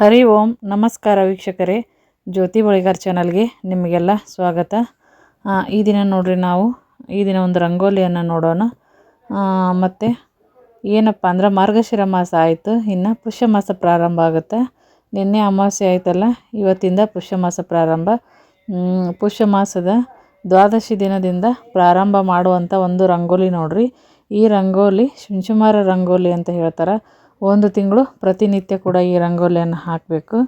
ಹರಿ ಓಂ, ನಮಸ್ಕಾರ ವೀಕ್ಷಕರೇ. ಜ್ಯೋತಿ ಬಳಿಗಾರ್ ಚಾನಲ್ಗೆ ನಿಮಗೆಲ್ಲ ಸ್ವಾಗತ. ಈ ದಿನ ನೋಡ್ರಿ ನಾವು, ಈ ದಿನ ಒಂದು ರಂಗೋಲಿಯನ್ನು ನೋಡೋಣ. ಮತ್ತು ಏನಪ್ಪ ಅಂದ್ರೆ ಮಾರ್ಗಶಿರ ಮಾಸ ಆಯಿತು, ಇನ್ನು ಪುಷ್ಯ ಮಾಸ ಪ್ರಾರಂಭ ಆಗುತ್ತೆ. ನಿನ್ನೆ ಅಮಾವಾಸ್ಯೆ ಆಯ್ತಲ್ಲ, ಇವತ್ತಿಂದ ಪುಷ್ಯ ಮಾಸ ಪ್ರಾರಂಭ. ಪುಷ್ಯ ಮಾಸದ ದ್ವಾದಶಿ ದಿನದಿಂದ ಪ್ರಾರಂಭ ಮಾಡುವಂಥ ಒಂದು ರಂಗೋಲಿ ನೋಡ್ರಿ. ಈ ರಂಗೋಲಿ ಶುಂಶುಮಾರ ರಂಗೋಲಿ ಅಂತ ಹೇಳ್ತಾರೆ. ಒಂದು ತಿಂಗಳು ಪ್ರತಿನಿತ್ಯ ಕೂಡ ಈ ರಂಗೋಲಿಯನ್ನು ಹಾಕಬೇಕು.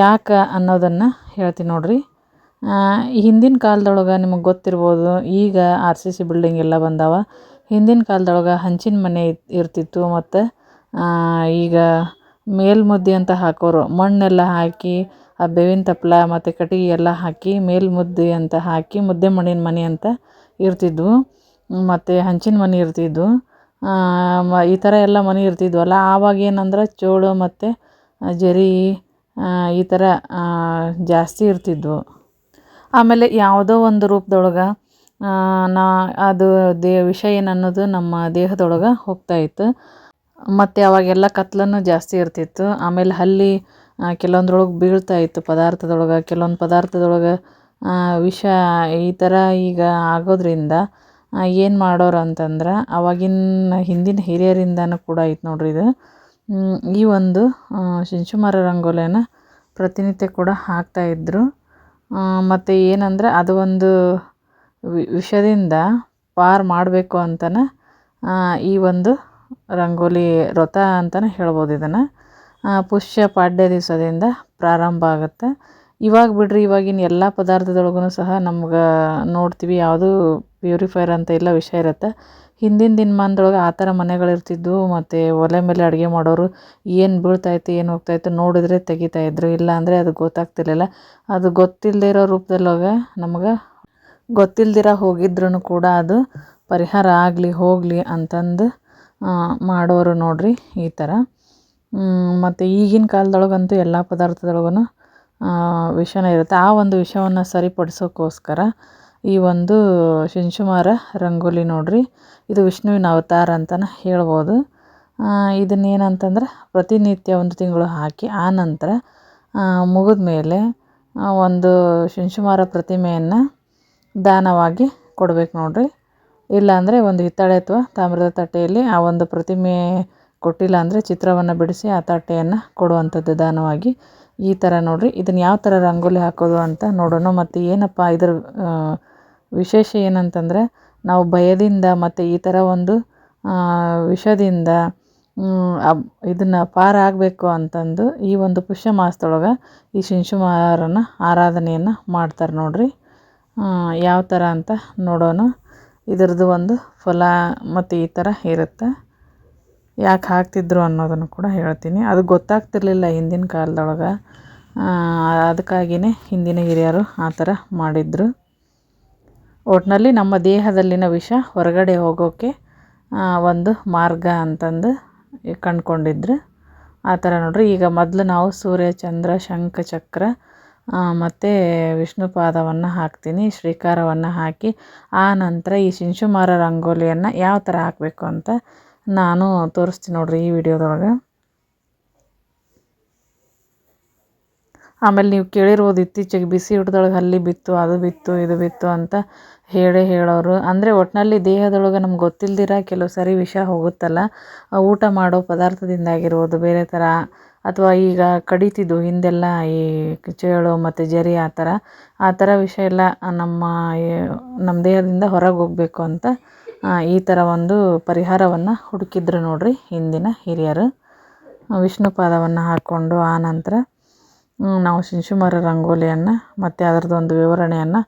ಯಾಕೆ ಅನ್ನೋದನ್ನು ಹೇಳ್ತೀನಿ ನೋಡಿರಿ. ಹಿಂದಿನ ಕಾಲದೊಳಗೆ ನಿಮಗೆ ಗೊತ್ತಿರ್ಬೋದು, ಈಗ ಆರ್ ಸಿ ಸಿ ಬಿಲ್ಡಿಂಗ್ ಎಲ್ಲ ಬಂದಾವ. ಹಿಂದಿನ ಕಾಲದೊಳಗೆ ಹಂಚಿನ ಮನೆ ಇರ್ತಿತ್ತು ಮತ್ತು ಈಗ ಮೇಲ್ಮುದ್ದೆ ಅಂತ ಹಾಕೋರು. ಮಣ್ಣೆಲ್ಲ ಹಾಕಿ, ಆ ಬೇವಿನ ತಪ್ಪಲ ಮತ್ತು ಕಟ್ಟಿಗೆ ಎಲ್ಲ ಹಾಕಿ, ಮೇಲ್ಮುದ್ದೆ ಅಂತ ಹಾಕಿ, ಮುದ್ದೆ ಮಣ್ಣಿನ ಮನೆ ಅಂತ ಇರ್ತಿದ್ವು. ಮತ್ತು ಹಂಚಿನ ಮನೆ ಇರ್ತಿದ್ವು. ಮ, ಈ ಥರ ಎಲ್ಲ ಮನೆ ಇರ್ತಿದ್ವಲ್ಲ, ಆವಾಗ ಏನಂದ್ರೆ ಚೋಳು ಮತ್ತು ಜರಿ ಈ ಥರ ಜಾಸ್ತಿ ಇರ್ತಿದ್ವು. ಆಮೇಲೆ ಯಾವುದೋ ಒಂದು ರೂಪದೊಳಗೆ ನಾ, ಅದು ದೇ ವಿಷ ಏನನ್ನೋದು ನಮ್ಮ ದೇಹದೊಳಗೆ ಹೋಗ್ತಾ ಇತ್ತು. ಮತ್ತು ಅವಾಗೆಲ್ಲ ಕತ್ಲನ್ನು ಜಾಸ್ತಿ ಇರ್ತಿತ್ತು. ಆಮೇಲೆ ಹಲ್ಲಿ ಕೆಲವೊಂದ್ರೊಳಗೆ ಬೀಳ್ತಾ ಇತ್ತು ಪದಾರ್ಥದೊಳಗೆ, ಕೆಲವೊಂದು ಪದಾರ್ಥದೊಳಗೆ ವಿಷ ಈ ಥರ ಈಗ ಆಗೋದ್ರಿಂದ ಏನು ಮಾಡೋರು ಅಂತಂದ್ರೆ ಅವಾಗಿನ ಹಿಂದಿನ ಹಿರಿಯರಿಂದನೂ ಕೂಡ ಐತೆ ನೋಡಿರಿ ಇದು. ಈ ಒಂದು ಶುಂಶುಮಾರ ರಂಗೋಲಿಯನ್ನು ಪ್ರತಿನಿತ್ಯ ಕೂಡ ಇದ್ದರು ಮತ್ತು ಏನಂದ್ರೆ ಅದು ಒಂದು ವಿಷದಿಂದ ಪಾರು ಮಾಡಬೇಕು ಅಂತನ ಈ ಒಂದು ರಂಗೋಲಿ ವ್ರತ ಅಂತಲೇ ಹೇಳ್ಬೋದು ಇದನ್ನು. ಪುಷ್ಯ ಪಾಡ್ಯ ದಿವಸದಿಂದ ಪ್ರಾರಂಭ ಆಗುತ್ತೆ. ಇವಾಗ ಬಿಡ್ರಿ, ಇವಾಗಿನ ಎಲ್ಲ ಪದಾರ್ಥದೊಳಗೂ ಸಹ ನಮ್ಗೆ ನೋಡ್ತೀವಿ, ಯಾವುದು ಪ್ಯೂರಿಫೈಯರ್ ಅಂತ ಎಲ್ಲ ವಿಷಯ ಇರುತ್ತೆ. ಹಿಂದಿನ ದಿನಮಾನದೊಳಗೆ ಆ ಥರ ಮನೆಗಳಿರ್ತಿದ್ವು. ಮತ್ತು ಒಲೆ ಮೇಲೆ ಅಡುಗೆ ಮಾಡೋರು ಏನು ಬೀಳ್ತಾಯಿತ್ತು ಏನು ಹೋಗ್ತಾಯಿತ್ತು ನೋಡಿದ್ರೆ ತೆಗಿತಾಯಿದ್ರು ಇಲ್ಲ ಅಂದರೆ ಅದು ಗೊತ್ತಾಗ್ತಿರ್ಲಿಲ್ಲ. ಅದು ಗೊತ್ತಿಲ್ಲದೆ ಇರೋ ರೂಪದಲ್ಲೋಗ ನಮ್ಗೆ ಗೊತ್ತಿಲ್ದಿರ ಹೋಗಿದ್ರೂ ಕೂಡ ಅದು ಪರಿಹಾರ ಆಗಲಿ, ಹೋಗಲಿ ಅಂತಂದು ಮಾಡೋರು ನೋಡ್ರಿ ಈ ಥರ. ಮತ್ತು ಈಗಿನ ಕಾಲದೊಳಗಂತೂ ಎಲ್ಲ ಪದಾರ್ಥದೊಳಗೂ ವಿಷನೇ ಇರುತ್ತೆ. ಆ ಒಂದು ವಿಷವನ್ನು ಸರಿಪಡಿಸೋಕ್ಕೋಸ್ಕರ ಈ ಒಂದು ಶಿಂಶುಮಾರ ರಂಗೋಲಿ ನೋಡ್ರಿ. ಇದು ವಿಷ್ಣುವಿನ ಅವತಾರ ಅಂತಲೇ ಹೇಳ್ಬೋದು. ಇದನ್ನೇನಂತಂದ್ರೆ ಪ್ರತಿನಿತ್ಯ ಒಂದು ತಿಂಗಳು ಹಾಕಿ, ಆ ನಂತರ ಮುಗಿದ ಮೇಲೆ ಒಂದು ಶಿಂಶುಮಾರ ಪ್ರತಿಮೆಯನ್ನು ದಾನವಾಗಿ ಕೊಡ್ಬೇಕು ನೋಡ್ರಿ. ಇಲ್ಲಾಂದರೆ ಒಂದು ಹಿತ್ತಾಳೆ ಅಥವಾ ತಾಮ್ರದ ತಟ್ಟೆಯಲ್ಲಿ ಆ ಒಂದು ಪ್ರತಿಮೆ ಕೊಟ್ಟಿಲ್ಲ ಅಂದರೆ ಚಿತ್ರವನ್ನು ಬಿಡಿಸಿ ಆ ತಟ್ಟೆಯನ್ನು ಕೊಡುವಂಥದ್ದು ದಾನವಾಗಿ ಈ ಥರ ನೋಡ್ರಿ. ಇದನ್ನು ಯಾವ ಥರ ರಂಗೋಲಿ ಹಾಕೋದು ಅಂತ ನೋಡೋಣ. ಮತ್ತು ಏನಪ್ಪ ಇದ್ರ ವಿಶೇಷ ಏನಂತಂದರೆ ನಾವು ಭಯದಿಂದ ಮತ್ತು ಈ ಥರ ಒಂದು ವಿಷದಿಂದ ಇದನ್ನು ಪಾರಾಗಬೇಕು ಅಂತಂದು ಈ ಒಂದು ಪುಷ್ಯ ಮಾಸದೊಳಗೆ ಈ ಶಿಂಶುಮಾರನ ಆರಾಧನೆಯನ್ನು ಮಾಡ್ತಾರೆ ನೋಡ್ರಿ. ಯಾವ ಥರ ಅಂತ ನೋಡೋಣ. ಇದರದ್ದು ಒಂದು ಫಲ ಮತ್ತು ಈ ಥರ ಇರುತ್ತೆ. ಯಾಕೆ ಹಾಕ್ತಿದ್ರು ಅನ್ನೋದನ್ನು ಕೂಡ ಹೇಳ್ತೀನಿ. ಅದು ಗೊತ್ತಾಗ್ತಿರ್ಲಿಲ್ಲ ಹಿಂದಿನ ಕಾಲದೊಳಗೆ. ಅದಕ್ಕಾಗಿಯೇ ಹಿಂದಿನ ಹಿರಿಯರು ಆ ಥರ ಮಾಡಿದ್ರು. ಒಟ್ಟಿನಲ್ಲಿ ನಮ್ಮ ದೇಹದಲ್ಲಿನ ವಿಷ ಹೊರಗಡೆ ಹೋಗೋಕ್ಕೆ ಒಂದು ಮಾರ್ಗ ಅಂತಂದು ಕಂಡುಕೊಂಡಿದ್ರು. ಆ ಥರ ನೋಡ್ರಿ, ಈಗ ಮೊದಲು ನಾವು ಸೂರ್ಯ, ಚಂದ್ರ, ಶಂಖ, ಚಕ್ರ ಮತ್ತು ವಿಷ್ಣು ಪಾದವನ್ನು ಹಾಕ್ತೀನಿ, ಶ್ರೀಕಾರವನ್ನು ಹಾಕಿ, ಆ ನಂತರ ಈ ಶಿಂಶುಮಾರ ರಂಗೋಲಿಯನ್ನು ಯಾವ ಥರ ಹಾಕಬೇಕು ಅಂತ ನಾನು ತೋರಿಸ್ತೀನಿ ನೋಡಿರಿ ಈ ವಿಡಿಯೋದೊಳಗೆ. ಆಮೇಲೆ ನೀವು ಕೇಳಿರ್ಬೋದು ಇತ್ತೀಚೆಗೆ ಬಿಸಿ ಊಟದೊಳಗೆ ಅಲ್ಲಿ ಬಿತ್ತು, ಅದು ಬಿತ್ತು, ಇದು ಬಿತ್ತು ಅಂತ ಹೇಳೇ ಹೇಳೋರು. ಅಂದರೆ ಒಟ್ಟಿನಲ್ಲಿ ದೇಹದೊಳಗೆ ನಮ್ಗೆ ಗೊತ್ತಿಲ್ದಿರ ಕೆಲವು ಸರಿ ವಿಷ ಹೋಗುತ್ತಲ್ಲ ಊಟ ಮಾಡೋ ಪದಾರ್ಥದಿಂದ ಆಗಿರ್ಬೋದು, ಬೇರೆ ಥರ, ಅಥವಾ ಈಗ ಕಡಿತಿದ್ದು ಹಿಂದೆಲ್ಲ ಈ ಚೇಳು ಮತ್ತು ಜರಿ ಆ ಥರ ಆ ಥರ ವಿಷ ಎಲ್ಲ ನಮ್ಮ ನಮ್ಮ ದೇಹದಿಂದ ಹೊರಗೆ ಹೋಗಬೇಕು ಅಂತ ಈ ಥರ ಒಂದು ಪರಿಹಾರವನ್ನು ಹುಡುಕಿದ್ರು ನೋಡಿರಿ ಹಿಂದಿನ ಹಿರಿಯರು. ವಿಷ್ಣು ಪಾದವನ್ನು ಹಾಕ್ಕೊಂಡು ಆ ನಂತರ ನಾವು ಶಿಂಶುಮಾರ ರಂಗೋಲಿಯನ್ನು ಮತ್ತು ಅದರದ್ದು ಒಂದು ವಿವರಣೆಯನ್ನು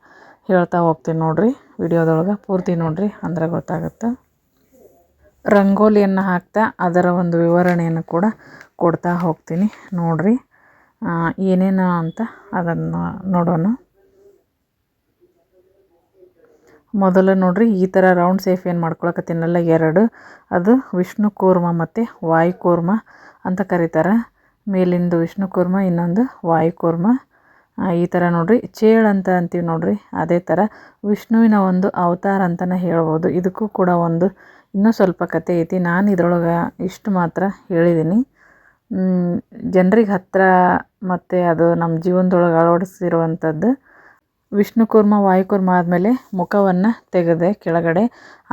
ಹೇಳ್ತಾ ಹೋಗ್ತೀನಿ ನೋಡಿರಿ. ವಿಡಿಯೋದೊಳಗೆ ಪೂರ್ತಿ ನೋಡಿರಿ, ಅಂದ್ರೆ ಗೊತ್ತಾಗುತ್ತೆ. ರಂಗೋಲಿಯನ್ನು ಹಾಕ್ತಾ ಅದರ ಒಂದು ವಿವರಣೆಯನ್ನು ಕೂಡ ಕೊಡ್ತಾ ಹೋಗ್ತೀನಿ ನೋಡಿರಿ. ಏನೇನು ಅಂತ ಅದನ್ನು ನೋಡೋಣ. ಮೊದಲು ನೋಡಿರಿ, ಈ ಥರ ರೌಂಡ್ ಸೇಫ್ ಏನು ಮಾಡ್ಕೊಳಕತ್ತೀನಲ್ಲ, ಎರಡು. ಅದು ವಿಷ್ಣು ಕೂರ್ಮ ಮತ್ತು ವಾಯು ಕೂರ್ಮ ಅಂತ ಕರೀತಾರೆ. ಮೇಲಿಂದು ವಿಷ್ಣು ಕೂರ್ಮ, ಇನ್ನೊಂದು ವಾಯು ಕೂರ್ಮ. ಈ ಥರ ನೋಡ್ರಿ. ಚೇಳ್ ಅಂತ ಅಂತೀವಿ ನೋಡ್ರಿ. ಅದೇ ಥರ ವಿಷ್ಣುವಿನ ಒಂದು ಅವತಾರ ಅಂತಲೇ ಹೇಳ್ಬೋದು. ಇದಕ್ಕೂ ಕೂಡ ಒಂದು ಇನ್ನೂ ಸ್ವಲ್ಪ ಕತೆ ಐತಿ. ನಾನು ಇದ್ರೊಳಗೆ ಇಷ್ಟು ಮಾತ್ರ ಹೇಳಿದ್ದೀನಿ ಜನರಿಗೆ ಹತ್ತಿರ ಮತ್ತು ಅದು ನಮ್ಮ ಜೀವನದೊಳಗೆ ಅಳವಡಿಸಿರುವಂಥದ್ದು ವಿಷ್ಣು ಕೂರ್ಮ ವಾಯುಕೂರ್ಮ ಆದಮೇಲೆ ಮುಖವನ್ನು ತೆಗೆದೆ ಕೆಳಗಡೆ.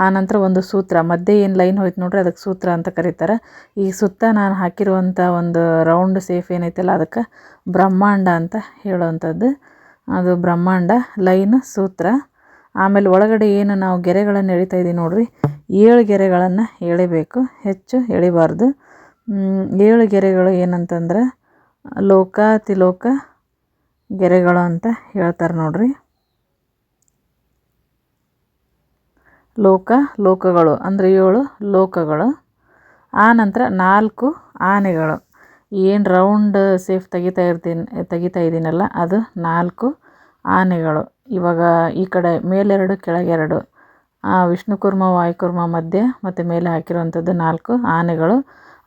ಆನಂತರ ಒಂದು ಸೂತ್ರ, ಮಧ್ಯೆ ಏನು ಲೈನ್ ಹೋಯ್ತು ನೋಡ್ರಿ, ಅದಕ್ಕೆ ಸೂತ್ರ ಅಂತ ಕರೀತಾರೆ. ಈ ಸುತ್ತ ನಾನು ಹಾಕಿರುವಂಥ ಒಂದು ರೌಂಡ್ ಸೇಫ್ ಏನೈತಲ್ಲ, ಅದಕ್ಕೆ ಬ್ರಹ್ಮಾಂಡ ಅಂತ ಹೇಳುವಂಥದ್ದು. ಅದು ಬ್ರಹ್ಮಾಂಡ, ಲೈನ್, ಸೂತ್ರ. ಆಮೇಲೆ ಒಳಗಡೆ ಏನು ನಾವು ಗೆರೆಗಳನ್ನು ಎಳಿತಾ ಇದ್ದೀವಿ ನೋಡ್ರಿ, ಏಳು ಗೆರೆಗಳನ್ನು ಎಳಿಬೇಕು. ಹೆಚ್ಚು ಎಳಿಬಾರ್ದು. ಏಳು ಗೆರೆಗಳು ಏನಂತಂದ್ರೆ ಲೋಕಾತಿಲೋಕ ಗೆರೆಗಳು ಅಂತ ಹೇಳ್ತಾರೆ ನೋಡ್ರಿ. ಲೋಕ, ಲೋಕಗಳು ಅಂದರೆ ಏಳು ಲೋಕಗಳು. ಆ ನಂತರ ನಾಲ್ಕು ಆನೆಗಳು. ಏನು ರೌಂಡ್ ಸೇಫ್ ತೆಗಿತಾ ಇರ್ತೀನಿ, ತೆಗಿತಾ ಇದ್ದೀನಲ್ಲ ಅದು ನಾಲ್ಕು ಆನೆಗಳು. ಇವಾಗ ಈ ಕಡೆ ಮೇಲೆರಡು ಕೆಳಗೆರಡು ವಿಷ್ಣು ಕೂರ್ಮ ವಾಯುಕುರ್ಮ ಮಧ್ಯೆ ಮತ್ತು ಮೇಲೆ ಹಾಕಿರುವಂಥದ್ದು ನಾಲ್ಕು ಆನೆಗಳು.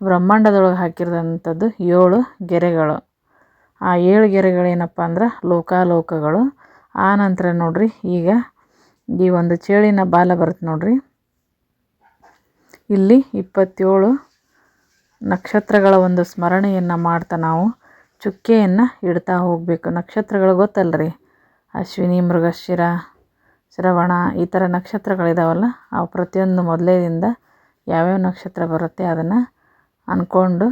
ಬ್ರಹ್ಮಾಂಡದೊಳಗೆ ಹಾಕಿರೋಂಥದ್ದು ಏಳು ಗೆರೆಗಳು. ಆ ಏಳು ಗೆರೆಗಳೇನಪ್ಪ ಅಂದ್ರೆ ಲೋಕಾಲೋಕಗಳು. ಆ ನಂತರ ನೋಡ್ರಿ ಈಗ ಈ ಒಂದು ಚೇಳಿನ ಬಾಲ ಬರುತ್ತೆ ನೋಡ್ರಿ. ಇಲ್ಲಿ ಇಪ್ಪತ್ತೇಳು ನಕ್ಷತ್ರಗಳ ಒಂದು ಸ್ಮರಣೆಯನ್ನು ಮಾಡ್ತಾ ನಾವು ಚುಕ್ಕೆಯನ್ನು ಇಡ್ತಾ ಹೋಗಬೇಕು. ನಕ್ಷತ್ರಗಳು ಗೊತ್ತಲ್ರಿ? ಅಶ್ವಿನಿ, ಮೃಗಶಿರ, ಶ್ರವಣ ಈ ಥರ ನಕ್ಷತ್ರಗಳಿದಾವಲ್ಲ, ಅವು ಪ್ರತಿಯೊಂದು ಮೊದಲೇದಿಂದ ಯಾವ್ಯಾವ ನಕ್ಷತ್ರ ಬರುತ್ತೆ ಅದನ್ನು ಅಂದ್ಕೊಂಡು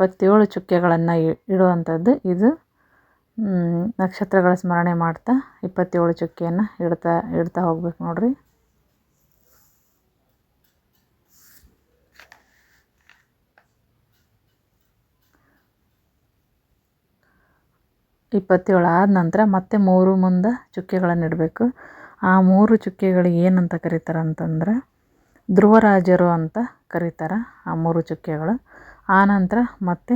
ಇಪ್ಪತ್ತೇಳು ಚುಕ್ಕೆಗಳನ್ನು ಇಡುವಂಥದ್ದು ಇದು ನಕ್ಷತ್ರಗಳ ಸ್ಮರಣೆ ಮಾಡ್ತಾ ಇಪ್ಪತ್ತೇಳು ಚುಕ್ಕೆಯನ್ನು ಇಡ್ತಾ ಇಡ್ತಾ ಹೋಗ್ಬೇಕು ನೋಡ್ರಿ. ಇಪ್ಪತ್ತೇಳು ಆದ ನಂತರ ಮತ್ತೆ ಮೂರು ಮುಂದೆ ಚುಕ್ಕೆಗಳನ್ನು ಇಡಬೇಕು. ಆ ಮೂರು ಚುಕ್ಕೆಗಳಿಗೆ ಏನಂತ ಕರೀತಾರೆ ಅಂತಂದ್ರೆ ಧ್ರುವರಾಜರು ಅಂತ ಕರೀತಾರೆ ಆ ಮೂರು ಚುಕ್ಕೆಗಳು. ಆನಂತರ ಮತ್ತೆ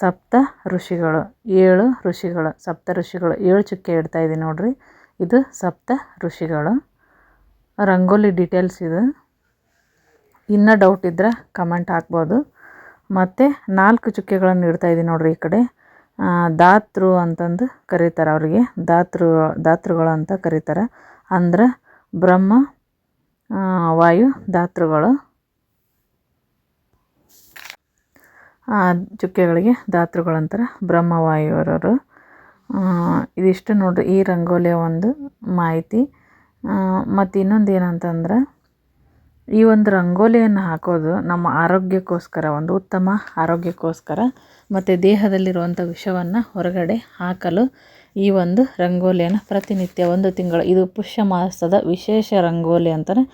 ಸಪ್ತ ಋಷಿಗಳು, ಏಳು ಋಷಿಗಳು, ಸಪ್ತ ಋಷಿಗಳು, ಏಳು ಚುಕ್ಕೆ ಇಡ್ತಾ ಇದ್ದೀನಿ ನೋಡ್ರಿ. ಇದು ಸಪ್ತ ಋಷಿಗಳು. ರಂಗೋಲಿ ಡೀಟೇಲ್ಸ್ ಇದು. ಇನ್ನೂ ಡೌಟ್ ಇದ್ದರೆ ಕಮೆಂಟ್ ಹಾಕ್ಬೋದು. ಮತ್ತು ನಾಲ್ಕು ಚುಕ್ಕೆಗಳನ್ನು ಇಡ್ತಾ ಇದ್ದೀನಿ ನೋಡ್ರಿ ಈ ಕಡೆ. ದಾತೃ ಅಂತಂದು ಕರೀತಾರೆ ಅವರಿಗೆ. ದಾತೃ, ದಾತೃಗಳು ಅಂತ ಕರೀತಾರೆ. ಅಂದ್ರೆ ಬ್ರಹ್ಮ ವಾಯು, ದಾತೃಗಳು. ಚುಕ್ಕೆಗಳಿಗೆ ಧಾತೃಗಳು ಅಂತಾರೆ ಬ್ರಹ್ಮವಾಯುವರವರು ಇದಿಷ್ಟು ನೋಡಿರಿ, ಈ ರಂಗೋಲಿಯ ಒಂದು ಮಾಹಿತಿ. ಮತ್ತು ಇನ್ನೊಂದು ಏನಂತಂದ್ರೆ, ಈ ಒಂದು ರಂಗೋಲಿಯನ್ನು ಹಾಕೋದು ನಮ್ಮ ಆರೋಗ್ಯಕ್ಕೋಸ್ಕರ, ಒಂದು ಉತ್ತಮ ಆರೋಗ್ಯಕ್ಕೋಸ್ಕರ, ಮತ್ತು ದೇಹದಲ್ಲಿರುವಂಥ ವಿಷವನ್ನು ಹೊರಗಡೆ ಹಾಕಲು ಈ ಒಂದು ರಂಗೋಲಿಯನ್ನು ಪ್ರತಿನಿತ್ಯ ಒಂದು ತಿಂಗಳು, ಇದು ಪುಷ್ಯ ಮಾಸದ ವಿಶೇಷ ರಂಗೋಲಿ ಅಂತಲೇ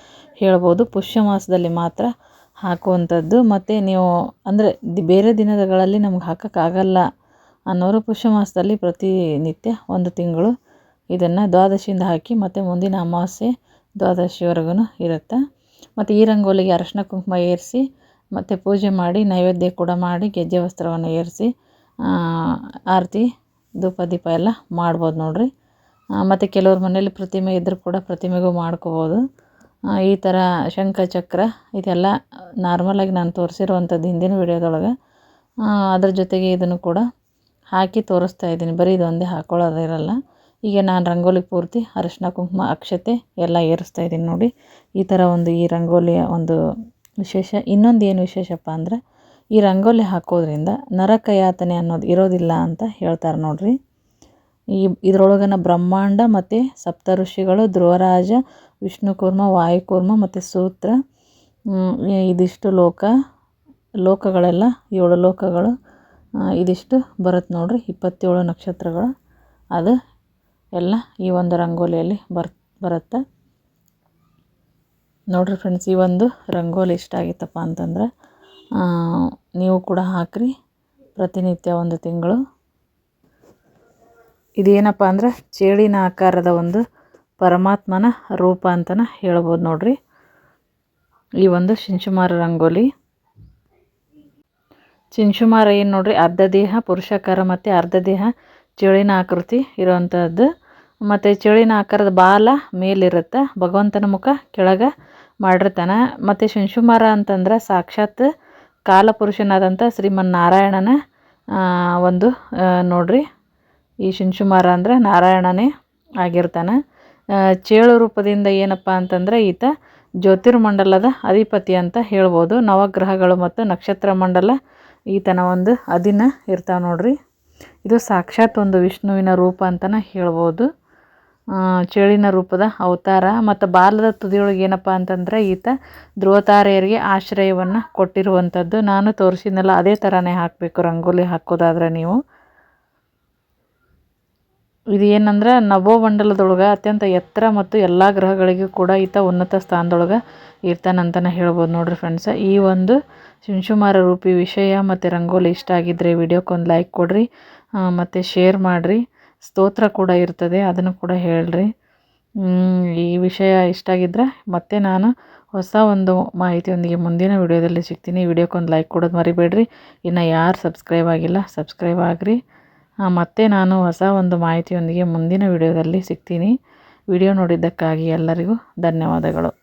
ಹೇಳ್ಬೋದು. ಪುಷ್ಯ ಮಾಸದಲ್ಲಿ ಮಾತ್ರ ಹಾಕುವಂಥದ್ದು. ಮತ್ತು ನೀವು ಅಂದರೆ ಬೇರೆ ದಿನಗಳಲ್ಲಿ ನಮ್ಗೆ ಹಾಕೋಕ್ಕಾಗಲ್ಲ ಅನ್ನೋರು ಪುಷ್ಯ ಮಾಸದಲ್ಲಿ ಪ್ರತಿನಿತ್ಯ ಒಂದು ತಿಂಗಳು ಇದನ್ನು ದ್ವಾದಶಿಯಿಂದ ಹಾಕಿ ಮತ್ತು ಮುಂದಿನ ಅಮಾವಾಸ್ಯೆ ದ್ವಾದಶಿವರೆಗೂ ಇರುತ್ತೆ. ಮತ್ತು ಈ ರಂಗೋಲಿಗೆ ಅರಶಿನ ಕುಂಕುಮ ಏರಿಸಿ ಮತ್ತು ಪೂಜೆ ಮಾಡಿ, ನೈವೇದ್ಯ ಕೂಡ ಮಾಡಿ, ಗೆಜ್ಜೆ ವಸ್ತ್ರವನ್ನು ಏರಿಸಿ ಆರತಿ, ಧೂಪ, ದೀಪ ಎಲ್ಲ ಮಾಡ್ಬೋದು ನೋಡಿರಿ. ಮತ್ತು ಕೆಲವ್ರ ಮನೇಲಿ ಪ್ರತಿಮೆ ಇದ್ದರೂ ಕೂಡ ಪ್ರತಿಮೆಗೂ ಮಾಡ್ಕೋಬೋದು. ಈ ಥರ ಶಂಖ ಚಕ್ರ ಇದೆಲ್ಲ ನಾರ್ಮಲಾಗಿ ನಾನು ತೋರಿಸಿರುವಂಥದ್ದು ಹಿಂದಿನ ವೀಡಿಯೋದೊಳಗೆ. ಅದ್ರ ಜೊತೆಗೆ ಇದನ್ನು ಕೂಡ ಹಾಕಿ ತೋರಿಸ್ತಾ ಇದ್ದೀನಿ. ಬರೀ ಇದೊಂದೇ ಹಾಕ್ಕೊಳ್ಳೋದಿರಲ್ಲ ಈಗ ನಾನು ರಂಗೋಲಿ ಪೂರ್ತಿ ಅರಿಶಿನ, ಕುಂಕುಮ, ಅಕ್ಷತೆ ಎಲ್ಲ ಏರಿಸ್ತಾ ಇದ್ದೀನಿ ನೋಡಿ. ಈ ಥರ ಒಂದು ಈ ರಂಗೋಲಿಯ ಒಂದು ವಿಶೇಷ. ಇನ್ನೊಂದು ಏನು ವಿಶೇಷಪ್ಪ ಅಂದರೆ ಈ ರಂಗೋಲಿ ಹಾಕೋದ್ರಿಂದ ನರಕಯಾತನೆ ಅನ್ನೋದು ಇರೋದಿಲ್ಲ ಅಂತ ಹೇಳ್ತಾರೆ ನೋಡ್ರಿ. ಈ ಇದ್ರೊಳಗನ ಬ್ರಹ್ಮಾಂಡ ಮತ್ತು ಸಪ್ತ ಋಷಿಗಳು ಧ್ರುವರಾಜ, ವಿಷ್ಣುಕೂರ್ಮ, ವಾಯುಕೂರ್ಮ ಮತ್ತು ಸೂತ್ರ ಇದಿಷ್ಟು ಲೋಕ, ಲೋಕಗಳೆಲ್ಲ, ಏಳು ಲೋಕಗಳು ಇದಿಷ್ಟು ಬರುತ್ತೆ ನೋಡ್ರಿ, ಇಪ್ಪತ್ತೇಳು ನಕ್ಷತ್ರಗಳು. ಅದು ಎಲ್ಲ ಈ ಒಂದು ರಂಗೋಲಿಯಲ್ಲಿ ಬರ್, ಬರುತ್ತೆ. ನೋಡಿರಿ ಫ್ರೆಂಡ್ಸ್ ಈ ಒಂದು ರಂಗೋಲಿ ಇಷ್ಟ ಆಗಿತ್ತಪ್ಪ ಅಂತಂದ್ರೆ ನೀವು ಕೂಡ ಹಾಕ್ರಿ. ಪ್ರತಿನಿತ್ಯ ಒಂದು ತಿಂಗಳು. ಇದೇನಪ್ಪ ಅಂದ್ರೆ ಚೇಳಿನ ಆಕಾರದ ಒಂದು ಪರಮಾತ್ಮನ ರೂಪ ಅಂತನ ಹೇಳ್ಬೋದು ನೋಡ್ರಿ. ಈ ಒಂದು ಶಿಂಶುಮಾರ ರಂಗೋಲಿ. ಚಿಂಶುಮಾರ ಏನು ನೋಡ್ರಿ, ಅರ್ಧ ದೇಹ, ಪುರುಷಾಕಾರ ಮತ್ತು ಅರ್ಧ ದೇಹ, ಚೇಳಿನ ಆಕೃತಿ ಇರುವಂಥದ್ದು ಮತ್ತು ಚೇಳಿನ ಆಕಾರದ ಬಾಲ ಮೇಲಿರುತ್ತೆ, ಭಗವಂತನ ಮುಖ ಕೆಳಗೆ ಮಾಡಿರ್ತಾನೆ. ಮತ್ತು ಶಿಂಶುಮಾರ ಅಂತಂದ್ರೆ ಸಾಕ್ಷಾತ್ ಕಾಲಪುರುಷನಾದಂಥ ಶ್ರೀಮನ್ನಾರಾಯಣನ ಒಂದು ನೋಡ್ರಿ. ಈ ಶಿಂಶುಮಾರ ಅಂದರೆ ನಾರಾಯಣನೇ ಆಗಿರ್ತಾನೆ. ಚೇಳು ರೂಪದಿಂದ ಏನಪ್ಪ ಅಂತಂದರೆ ಈತ ಜ್ಯೋತಿರ್ಮಂಡಲದ ಅಧಿಪತಿ ಅಂತ ಹೇಳ್ಬೋದು. ನವಗ್ರಹಗಳು ಮತ್ತು ನಕ್ಷತ್ರ ಮಂಡಲ ಈತನ ಒಂದು ಅಧೀನ ಇರ್ತಾವೆ ನೋಡ್ರಿ. ಇದು ಸಾಕ್ಷಾತ್ ಒಂದು ವಿಷ್ಣುವಿನ ರೂಪ ಅಂತಲೇ ಹೇಳ್ಬೋದು. ಚೇಳಿನ ರೂಪದ ಅವತಾರ ಮತ್ತು ಬಾಲದ ತುದಿಯೊಳಗೆ ಏನಪ್ಪ ಅಂತಂದ್ರೆ ಈತ ಧ್ರುವತಾರೆಯರಿಗೆ ಆಶ್ರಯವನ್ನು ಕೊಟ್ಟಿರುವಂಥದ್ದು. ನಾನು ತೋರಿಸಿದ್ನಲ್ಲ, ಅದೇ ಥರನೇ ಹಾಕಬೇಕು, ರಂಗೋಲಿ ಹಾಕೋದಾದ್ರೆ ನೀವು. ಇದು ಏನಂದ್ರೆ ನಭೋಮಂಡಲದೊಳಗೆ ಅತ್ಯಂತ ಎತ್ತರ ಮತ್ತು ಎಲ್ಲ ಗ್ರಹಗಳಿಗೂ ಕೂಡ ಈತ ಉನ್ನತ ಸ್ಥಾನದೊಳಗೆ ಇರ್ತಾನಂತಲೇ ಹೇಳ್ಬೋದು ನೋಡ್ರಿ ಫ್ರೆಂಡ್ಸ್ ಈ ಒಂದು ಶಿಂಶುಮಾರ ರೂಪಿ ವಿಷಯ ಮತ್ತು ರಂಗೋಲಿ ಇಷ್ಟ ಆಗಿದ್ದರೆ ವಿಡಿಯೋಕ್ಕೊಂದು ಲೈಕ್ ಕೊಡ್ರಿ ಮತ್ತು ಶೇರ್ ಮಾಡಿರಿ. ಸ್ತೋತ್ರ ಕೂಡ ಇರ್ತದೆ, ಅದನ್ನು ಕೂಡ ಹೇಳ್ರಿ. ಈ ವಿಷಯ ಇಷ್ಟ ಆಗಿದ್ರೆ ಮತ್ತೆ ನಾನು ಹೊಸ ಒಂದು ಮಾಹಿತಿಯೊಂದಿಗೆ ಮುಂದಿನ ವಿಡಿಯೋದಲ್ಲಿ ಸಿಗ್ತೀನಿ. ವಿಡಿಯೋಕ್ಕೊಂದು ಲೈಕ್ ಕೊಡೋದು ಮರಿಬೇಡ್ರಿ. ಇನ್ನು ಯಾರು ಸಬ್ಸ್ಕ್ರೈಬ್ ಆಗಿಲ್ಲ ಸಬ್ಸ್ಕ್ರೈಬ್ ಆಗಿರಿ. ಮತ್ತೆ ನಾನು ಹೊಸ ಒಂದು ಮಾಹಿತಿಯೊಂದಿಗೆ ಮುಂದಿನ ವಿಡಿಯೋದಲ್ಲಿ ಸಿಗ್ತೀನಿ. ವಿಡಿಯೋ ನೋಡಿದ್ದಕ್ಕಾಗಿ ಎಲ್ಲರಿಗೂ ಧನ್ಯವಾದಗಳು.